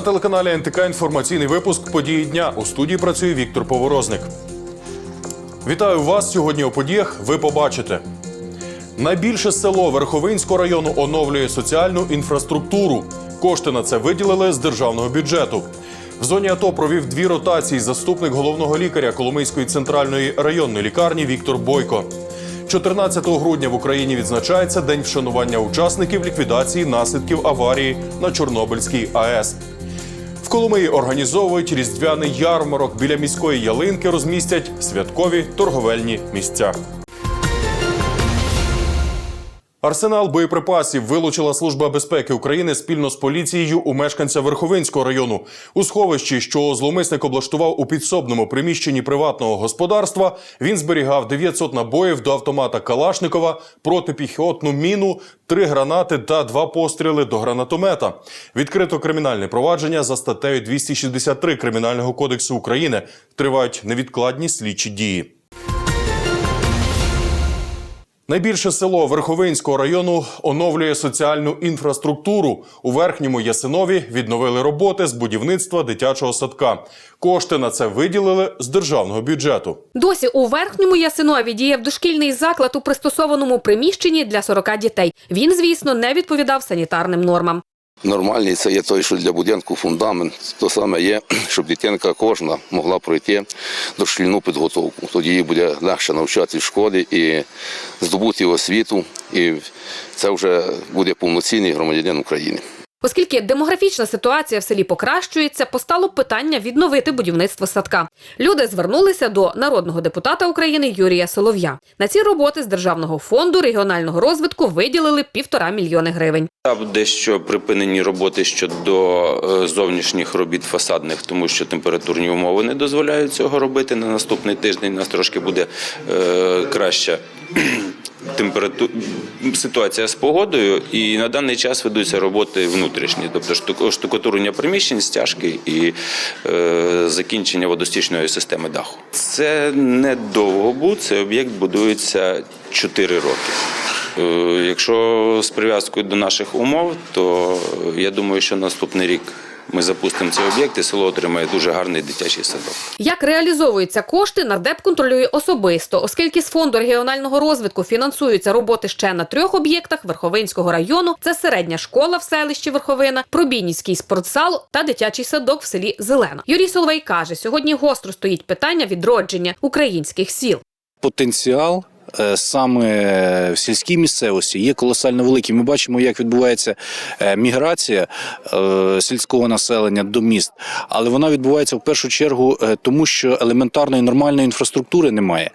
На телеканалі НТК інформаційний випуск події дня. У студії працює Віктор Поворозник. Вітаю вас сьогодні у подіях. Ви побачите. Найбільше село Верховинського району оновлює соціальну інфраструктуру. Кошти на це виділили з державного бюджету. В зоні АТО провів дві ротації заступник головного лікаря Коломийської центральної районної лікарні Віктор Бойко. 14 грудня в Україні відзначається День вшанування учасників ліквідації наслідків аварії на Чорнобильській АЕС. Коломиї організовують різдвяний ярмарок. Біля міської ялинки розмістять святкові торговельні місця. Арсенал боєприпасів вилучила Служба безпеки України спільно з поліцією у мешканця Верховинського району. У сховищі, що зловмисник облаштував у підсобному приміщенні приватного господарства, він зберігав 900 набоїв до автомата Калашникова, протипіхотну міну, три гранати та два постріли до гранатомета. Відкрито кримінальне провадження за статтею 263 Кримінального кодексу України. Тривають невідкладні слідчі дії. Найбільше село Верховинського району оновлює соціальну інфраструктуру. У верхньому Ясинові відновили роботи з будівництва дитячого садка. Кошти на це виділили з державного бюджету. Досі у верхньому Ясинові діяв дошкільний заклад у пристосованому приміщенні для 40 дітей. Він, звісно, не відповідав санітарним нормам. Нормальний це є той, що для будинку фундамент. То саме є, щоб дитинка кожна могла пройти дошкільну підготовку. Тоді їй буде легше навчатися в школі і здобути освіту. І це вже буде повноцінний громадянин України. Оскільки демографічна ситуація в селі покращується, постало питання відновити будівництво садка. Люди звернулися до народного депутата України Юрія Солов'я. На ці роботи з державного фонду регіонального розвитку виділили півтора мільйони гривень. Там дещо припинені роботи щодо е, зовнішніх робіт фасадних, тому що температурні умови не дозволяють цього робити. На наступний тиждень у нас трошки буде е, краща температу... ситуація з погодою, і на даний час ведуться роботи внутрішні, тобто штук- штукатурення приміщень, стяжки і е, закінчення водостічної системи даху. Це не довго Цей об'єкт будується 4 роки. Е, Якщо з прив'язкою до наших умов, то е, я думаю, що наступний рік ми запустимо цей об'єкт і село отримає дуже гарний дитячий садок. Як реалізовуються кошти, нардеп контролює особисто, оскільки з фонду регіонального розвитку фінансуються роботи ще на трьох об'єктах Верховинського району. Це середня школа в селищі Верховина, Пробійницький спортзал та дитячий садок в селі Зелено. Юрій Соловей каже, сьогодні гостро стоїть питання відродження українських сіл. потенціал. Е, Саме в сільській місцевості є колосально великий. Ми бачимо, як відбувається е, міграція е, сільського населення до міст, але вона відбувається в першу чергу тому, що елементарної нормальної інфраструктури немає.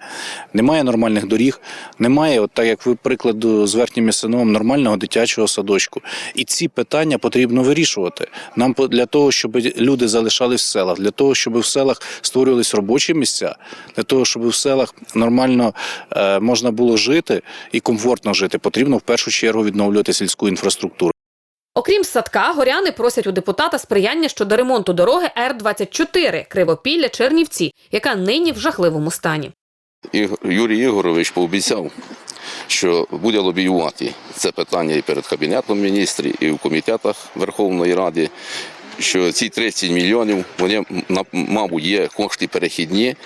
Немає нормальних доріг, немає, от так як ви прикладу з верхнім Ясиновим, нормального дитячого садочку. І ці питання потрібно вирішувати. Нам для того, щоб люди залишались в селах, для того, щоб в селах створювались робочі місця, для того, щоб в селах нормально можна було жити і комфортно жити, потрібно в першу чергу відновлювати сільську інфраструктуру. Окрім садка, горяни просять у депутата сприяння щодо ремонту дороги Р-24 Кривопілля Чернівці, яка нині в жахливому стані. Юрій Ігорович пообіцяв, що буде лобіювати це питання і перед Кабінетом міністрів, і в комітетах Верховної Ради. Що ці 30 мільйонів, вони, мабуть, є кошти перехідні,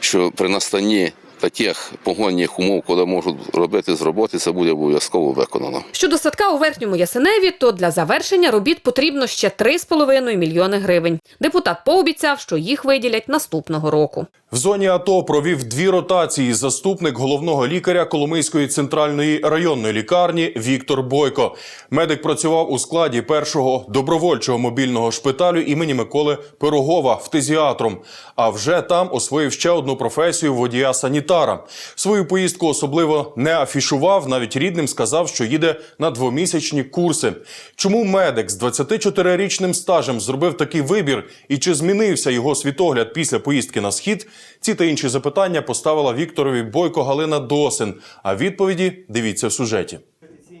що при настанні таких погодних умов, коли можуть робити з роботи, це буде обов'язково виконано. Щодо садка у верхньому Ясеневі, то для завершення робіт потрібно ще 3,5 мільйони гривень. Депутат пообіцяв, що їх виділять наступного року. В зоні АТО провів дві ротації заступник головного лікаря Коломийської центральної районної лікарні Віктор Бойко. Медик працював у складі першого добровольчого мобільного шпиталю імені Миколи Пирогова фтизіатром. А вже там освоїв ще одну професію водія санітара. Свою поїздку особливо не афішував. Навіть рідним сказав, що їде на двомісячні курси. Чому медик з 24-річним стажем зробив такий вибір і чи змінився його світогляд після поїздки на схід? Ці та інші запитання поставила Вікторові Бойко Галина Досин. А відповіді дивіться в сюжеті.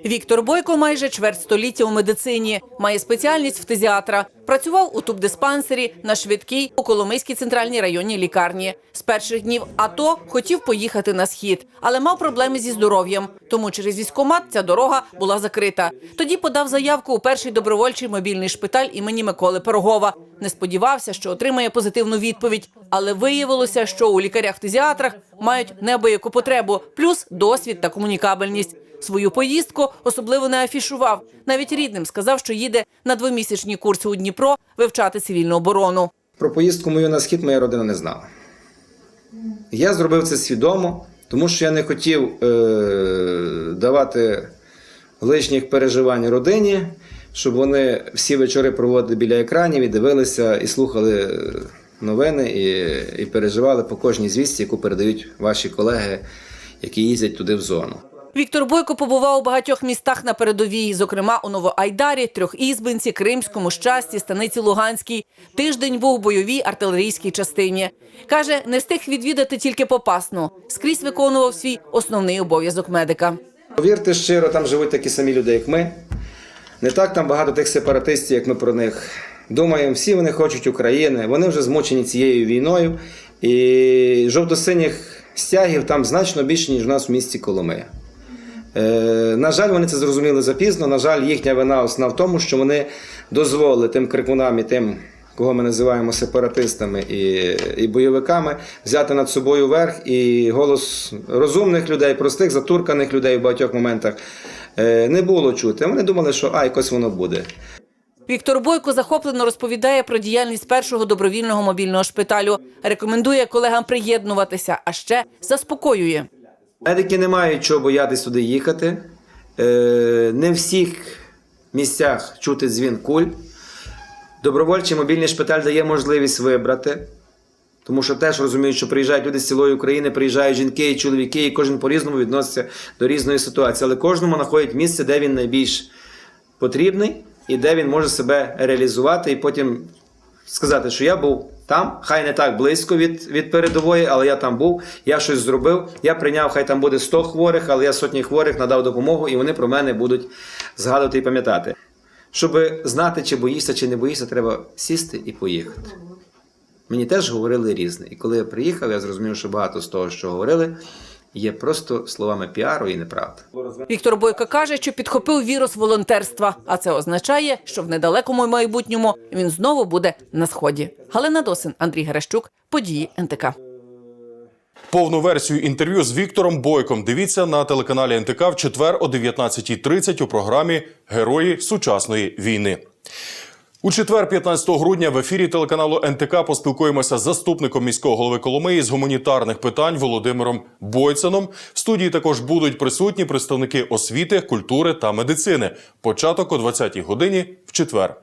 Віктор Бойко майже чверть століття у медицині, має спеціальність фтизіатра. Працював у тубдиспансері на швидкій у Коломийській центральній районній лікарні. З перших днів АТО хотів поїхати на схід, але мав проблеми зі здоров'ям. Тому через військкомат ця дорога була закрита. Тоді подав заявку у перший добровольчий мобільний шпиталь імені Миколи Пирогова. Не сподівався, що отримає позитивну відповідь, але виявилося, що у лікарях-фтизіатрах мають неабияку потребу, плюс досвід та комунікабельність. Свою поїздку особливо не афішував. Навіть рідним сказав, що їде на двомісячні курси у Дніпро вивчати цивільну оборону. Про поїздку мою на схід моя родина не знала. Я зробив це свідомо, тому що я не хотів е- давати лишніх переживань родині, щоб вони всі вечори проводили біля екранів і дивилися і слухали е, новини і, і переживали по кожній звісті, яку передають ваші колеги, які їздять туди в зону. Віктор Бойко побував у багатьох містах на передовій, зокрема у Новоайдарі, Трьохізбинці, Кримському, Щасті, Станиці Луганській. Тиждень був у бойовій артилерійській частині. Каже, не встиг відвідати тільки попасну. Скрізь виконував свій основний обов'язок медика. Повірте щиро, там живуть такі самі люди, як ми. Не так там багато тих сепаратистів, як ми про них думаємо. Всі вони хочуть України. Вони вже змучені цією війною. І жовто-синіх стягів там значно більше, ніж у нас в місті Коломия. Е, на жаль, вони це зрозуміли запізно. На жаль, їхня вина основна в тому, що вони дозволили тим крикунам і тим, кого ми називаємо сепаратистами і, і бойовиками, взяти над собою верх і голос розумних людей, простих, затурканих людей в багатьох моментах е, не було чути. Вони думали, що а, якось воно буде. Віктор Бойко захоплено розповідає про діяльність першого добровільного мобільного шпиталю. Рекомендує колегам приєднуватися, а ще заспокоює. Медики не мають чого боятись туди їхати. Е, Не в всіх місцях чути дзвін куль. Добровольчий мобільний шпиталь дає можливість вибрати. Тому що теж розуміють, що приїжджають люди з цілої України, приїжджають жінки і чоловіки, і кожен по-різному відноситься до різної ситуації. Але кожному знаходить місце, де він найбільш потрібний і де він може себе реалізувати, і потім сказати, що я був там, хай не так близько від, від передової, але я там був, я щось зробив, я прийняв, хай там буде 100 хворих, але я сотні хворих надав допомогу, і вони про мене будуть згадувати і пам'ятати. Щоб знати, чи боїшся, чи не боїшся, треба сісти і поїхати. Мені теж говорили різне. І коли я приїхав, я зрозумів, що багато з того, що говорили, є просто словами піару і неправда. Віктор Бойко каже, що підхопив вірус волонтерства, а це означає, що в недалекому майбутньому він знову буде на сході. Галина Досин, Андрій Герещук, події НТК. Повну версію інтерв'ю з Віктором Бойком дивіться на телеканалі НТК в четвер о 19.30 у програмі Герої сучасної війни. У четвер, 15 грудня, в ефірі телеканалу НТК поспілкуємося з заступником міського голови Коломиї з гуманітарних питань Володимиром Бойценом. В студії також будуть присутні представники освіти, культури та медицини. Початок о 20-й годині в четвер.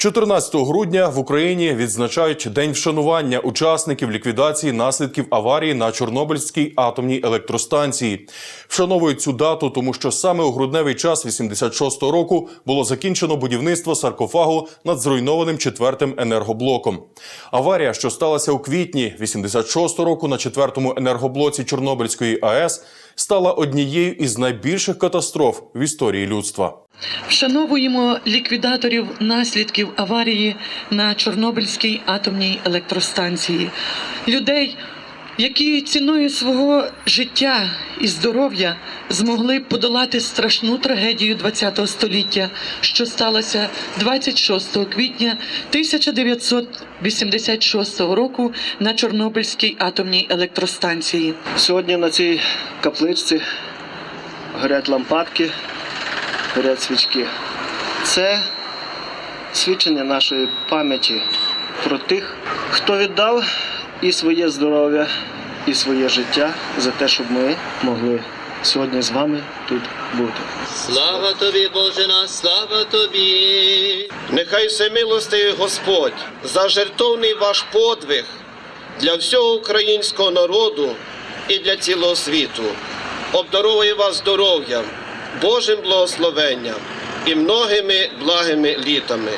14 грудня в Україні відзначають день вшанування учасників ліквідації наслідків аварії на Чорнобильській атомній електростанції. Вшановують цю дату, тому що саме у грудневий час 86-го року було закінчено будівництво саркофагу над зруйнованим четвертим енергоблоком. Аварія, що сталася у квітні 86-го року на четвертому енергоблоці Чорнобильської АЕС, стала однією із найбільших катастроф в історії людства. Вшановуємо ліквідаторів наслідків аварії на Чорнобильській атомній електростанції, людей, які ціною свого життя і здоров'я змогли подолати страшну трагедію ХХ століття, що сталося 26 квітня 1986 року на Чорнобильській атомній електростанції. Сьогодні на цій капличці горять лампадки, горять свічки. Це свідчення нашої пам'яті про тих, хто віддав і своє здоров'я, і своє життя за те, щоб ми могли сьогодні з вами тут бути. Слава тобі, Боже наш, слава тобі. Нехай всемилостивий Господь за жертовний ваш подвиг для всього українського народу і для цілого світу. Обдаровує вас здоров'ям, Божим благословенням і многими благими літами.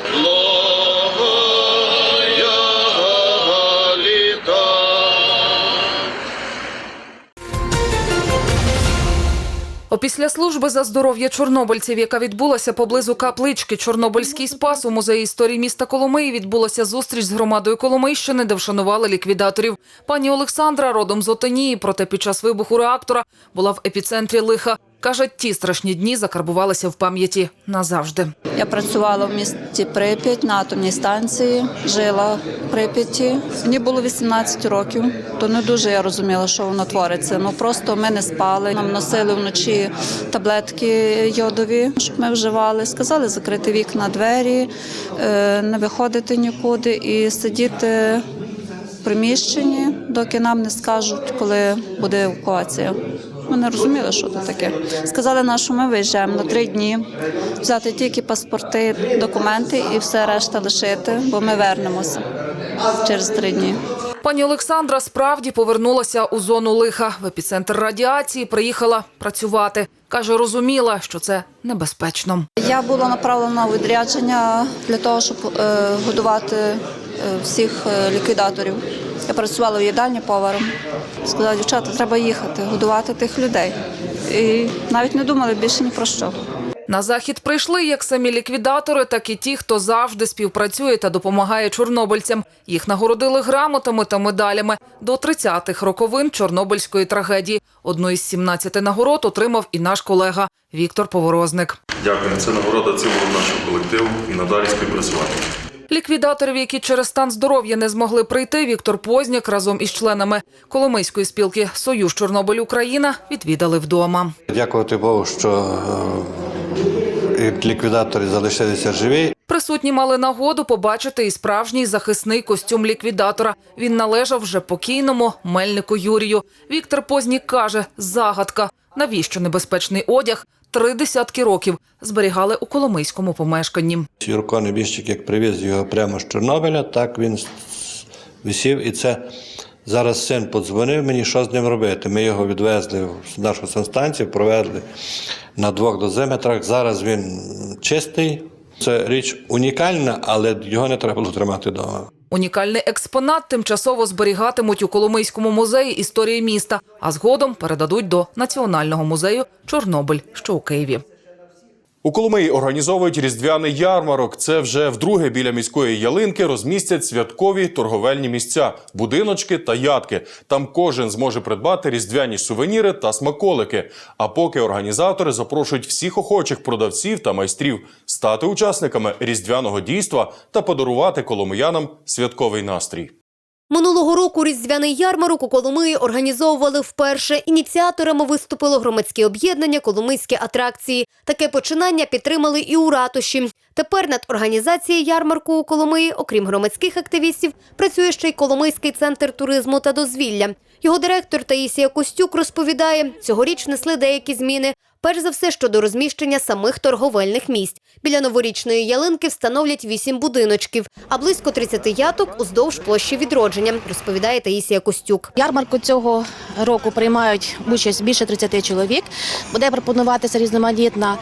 Опісля служби за здоров'я чорнобильців, яка відбулася поблизу каплички Чорнобильський спас у музеї історії міста Коломиї, відбулася зустріч з громадою Коломийщини, де вшанували ліквідаторів. Пані Олександра родом з Отинії, проте під час вибуху реактора була в епіцентрі лиха. Каже, ті страшні дні закарбувалися в пам'яті назавжди. Я працювала в місті Прип'ять на атомній станції, жила в Прип'яті. Мені було 18 років, то не дуже я розуміла, що воно твориться. Ну просто ми не спали. Нам носили вночі таблетки йодові, щоб ми вживали. Сказали закрити вікна, двері, е, не виходити нікуди і сидіти в приміщенні, доки нам не скажуть, коли буде евакуація. Ми не розуміли, що це таке. Сказали нам, що ми виїжджаємо на три дні, взяти тільки паспорти, документи і все решта лишити, бо ми вернемося через три дні. Пані Олександра справді повернулася у зону лиха. В епіцентр радіації приїхала працювати. Каже, розуміла, що це небезпечно. Я була направлена у відрядження для того, щоб е, годувати е, всіх е, ліквідаторів. Я працювала в їдальні поваром. Сказала, дівчата, треба їхати, годувати тих людей. І навіть не думали більше ні про що. На захід прийшли як самі ліквідатори, так і ті, хто завжди співпрацює та допомагає чорнобильцям. Їх нагородили грамотами та медалями до 30-х роковин Чорнобильської трагедії. Одну із 17 нагород отримав і наш колега Віктор Поворозник. Дякую. Це нагорода цілого нашого колективу і надалі співпрацювати. Ліквідаторів, які через стан здоров'я не змогли прийти, Віктор Позняк разом із членами Коломийської спілки Союз Чорнобиль Україна відвідали вдома. Дякувати Богу, що е, ліквідатори залишилися живі. Присутні мали нагоду побачити і справжній захисний костюм ліквідатора. Він належав вже покійному мельнику Юрію. Віктор Познік каже: загадка, навіщо небезпечний одяг три десятки років зберігали у коломийському помешканні. Юрко Небіжчик, як привіз його прямо з Чорнобиля, так він висів. І це зараз син подзвонив мені, що з ним робити. Ми його відвезли в нашу санстанцію, провели на двох дозиметрах. Зараз він чистий. Це річ унікальна, але його не треба було тримати вдома. Унікальний експонат тимчасово зберігатимуть у Коломийському музеї історії міста, а згодом передадуть до Національного музею Чорнобиль, що у Києві. У Коломиї організовують різдвяний ярмарок. Це вже вдруге біля міської ялинки розмістять святкові торговельні місця, будиночки та ядки. Там кожен зможе придбати різдвяні сувеніри та смаколики. А поки організатори запрошують всіх охочих продавців та майстрів стати учасниками різдвяного дійства та подарувати коломиянам святковий настрій. Минулого року різдвяний ярмарок у Коломиї організовували вперше. Ініціаторами виступило громадське об'єднання Коломийські атракції. Таке починання підтримали і у ратуші. Тепер над організацією ярмарку у Коломиї, окрім громадських активістів, працює ще й Коломийський центр туризму та дозвілля. Його директор Таїсія Костюк розповідає, цьогоріч несли деякі зміни. Перш за все щодо розміщення самих торговельних місць. Біля новорічної ялинки встановлять вісім будиночків, а близько 30 яток уздовж площі відродження, розповідає Таїсія Костюк. Ярмарку цього року приймають участь більше 30 чоловік. Буде пропонуватися різноманітна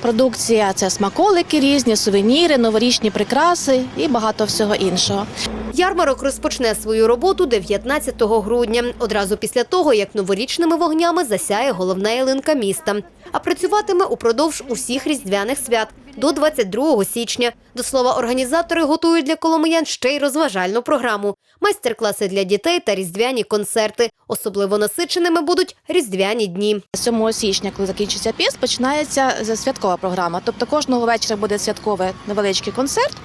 продукція. Це смаколики різні, сувеніри, новорічні прикраси і багато всього іншого. Ярмарок розпочне свою роботу 19 грудня, одразу після того, як новорічними вогнями засяє головна ялинка міста. А працюватиме упродовж усіх різдвяних свят до 22 січня. До слова, організатори готують для коломиян ще й розважальну програму, майстер-класи для дітей та різдвяні концерти. Особливо насиченими будуть різдвяні дні. 7 січня, коли закінчиться піст, починається святкова програма. Тобто кожного вечора буде святковий невеличкий концерт.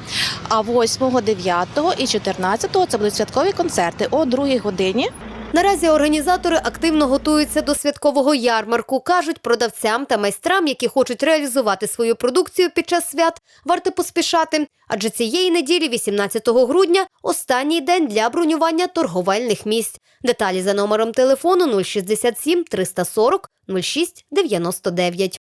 А 8, 9 і 14 це будуть святкові концерти о 2 годині. Наразі організатори активно готуються до святкового ярмарку. кажуть продавцям та майстрам, які хочуть реалізувати свою продукцію під час свят, варто поспішати. Адже цієї неділі, 18 грудня, останній день для бронювання торговельних місць. Деталі за номером телефону 067 340 06 99.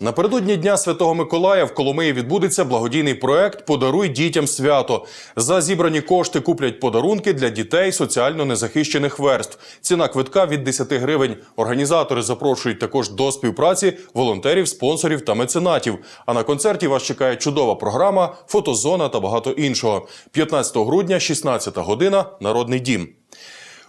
Напередодні Дня Святого Миколая в Коломиї відбудеться благодійний проект Подаруй дітям свято. За зібрані кошти куплять подарунки для дітей соціально незахищених верств. Ціна квитка від 10 гривень. Організатори запрошують також до співпраці волонтерів, спонсорів та меценатів. А на концерті вас чекає чудова програма, фотозона та багато іншого. 15 грудня, 16 година, Народний дім.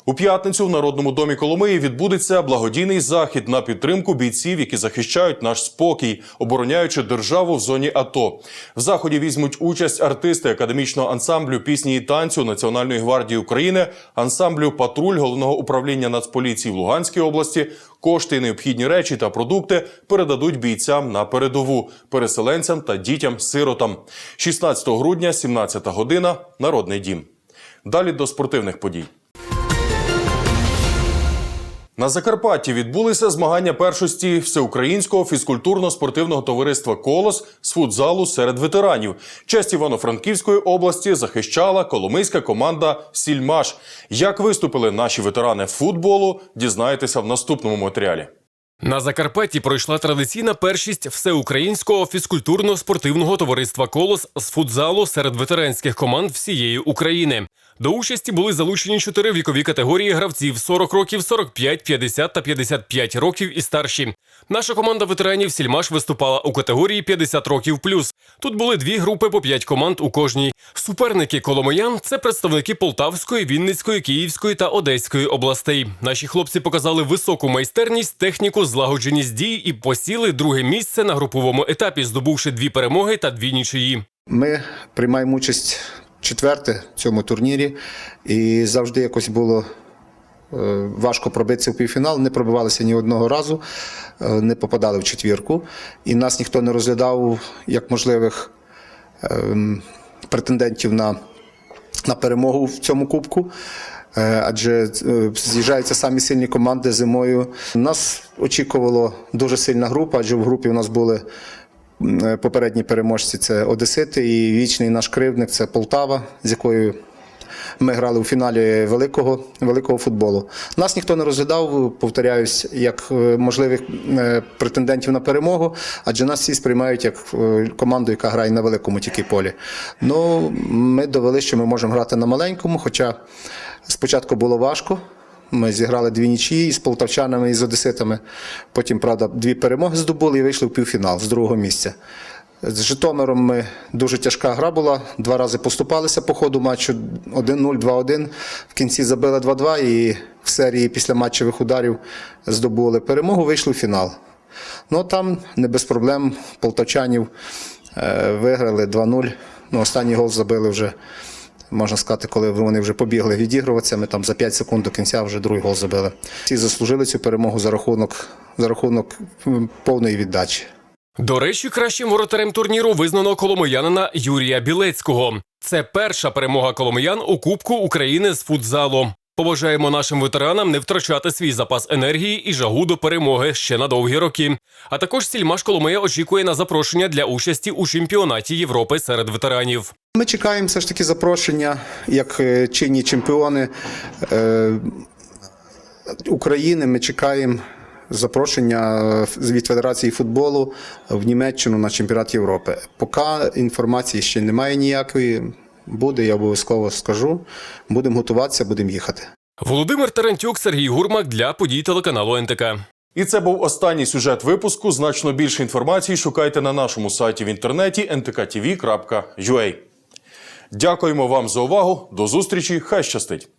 У п'ятницю в Народному домі Коломиї відбудеться благодійний захід на підтримку бійців, які захищають наш спокій, обороняючи державу в зоні АТО. В заході візьмуть участь артисти академічного ансамблю пісні і танцю Національної гвардії України, ансамблю Патруль головного управління Нацполіції в Луганській області. Кошти, необхідні речі та продукти передадуть бійцям на передову, переселенцям та дітям-сиротам. 16 грудня, 17 година, Народний дім. Далі до спортивних подій. На Закарпатті відбулися змагання першості всеукраїнського фізкультурно-спортивного товариства Колос з футзалу серед ветеранів. Честь Івано-Франківської області захищала коломийська команда Сільмаш. Як виступили наші ветерани футболу, дізнаєтеся в наступному матеріалі. На Закарпатті пройшла традиційна першість всеукраїнського фізкультурно-спортивного товариства Колос з футзалу серед ветеранських команд всієї України. До участі були залучені чотири вікові категорії гравців: 40 років, 45, 50 та 55 років і старші. Наша команда ветеранів Сільмаш виступала у категорії 50 років плюс. Тут були дві групи по 5 команд у кожній. Суперники Коломиян це представники Полтавської, Вінницької, Київської та Одеської областей. Наші хлопці показали високу майстерність, техніку, злагодженість дій і посіли друге місце на груповому етапі, здобувши дві перемоги та дві нічиї. Ми приймаємо участь четверте в цьому турнірі, і завжди якось було е, важко пробитися в півфінал. Не пробивалися ні одного разу, е, не попадали в четвірку. І нас ніхто не розглядав як можливих ем, претендентів на, на перемогу в цьому кубку. Е, Адже е, з'їжджаються самі сильні команди зимою. Нас очікувало дуже сильна група, адже в групі у нас були Е, Попередні переможці це Одесити і вічний наш кривдник це Полтава, з якою ми грали у фіналі великого, великого футболу. Нас ніхто не розглядав, повторяюсь, як можливих претендентів на перемогу, адже нас всі сприймають як команду, яка грає на великому тільки полі. Ну, ми довели, що ми можемо грати на маленькому, хоча спочатку було важко. Ми зіграли дві нічії з полтавчанами і з одеситами. Потім, правда, дві перемоги здобули і вийшли в півфінал з другого місця. З Житомиром ми дуже тяжка гра була. Два рази поступалися по ходу матчу 1-0, 2-1. В кінці забили 2-2 і в серії після матчевих ударів здобули перемогу, вийшли в фінал. Ну там не без проблем полтавчанів е, виграли 2-0. Ну, останній гол забили вже можна сказати, коли вони вже побігли відігруватися, ми там за 5 секунд до кінця вже другий гол забили. Всі заслужили цю перемогу за рахунок, за рахунок повної віддачі. До речі, кращим воротарем турніру визнано коломиянина Юрія Білецького. Це перша перемога коломиян у Кубку України з футзалу. Побажаємо нашим ветеранам не втрачати свій запас енергії і жагу до перемоги ще на довгі роки. А також Сільмаш Коломия очікує на запрошення для участі у чемпіонаті Європи серед ветеранів. Ми чекаємо все ж таки запрошення як е, чинні чемпіони е, України. Ми чекаємо запрошення е, від Федерації футболу в Німеччину на чемпіонат Європи. Поки інформації ще немає ніякої. Буде, я обов'язково скажу. Будемо готуватися, будемо їхати. Володимир Тарантюк, Сергій Гурмак для подій телеканалу НТК. І це був останній сюжет випуску. Значно більше інформації шукайте на нашому сайті в інтернеті ntkTV.ua. Дякуємо вам за увагу. До зустрічі. Хай щастить!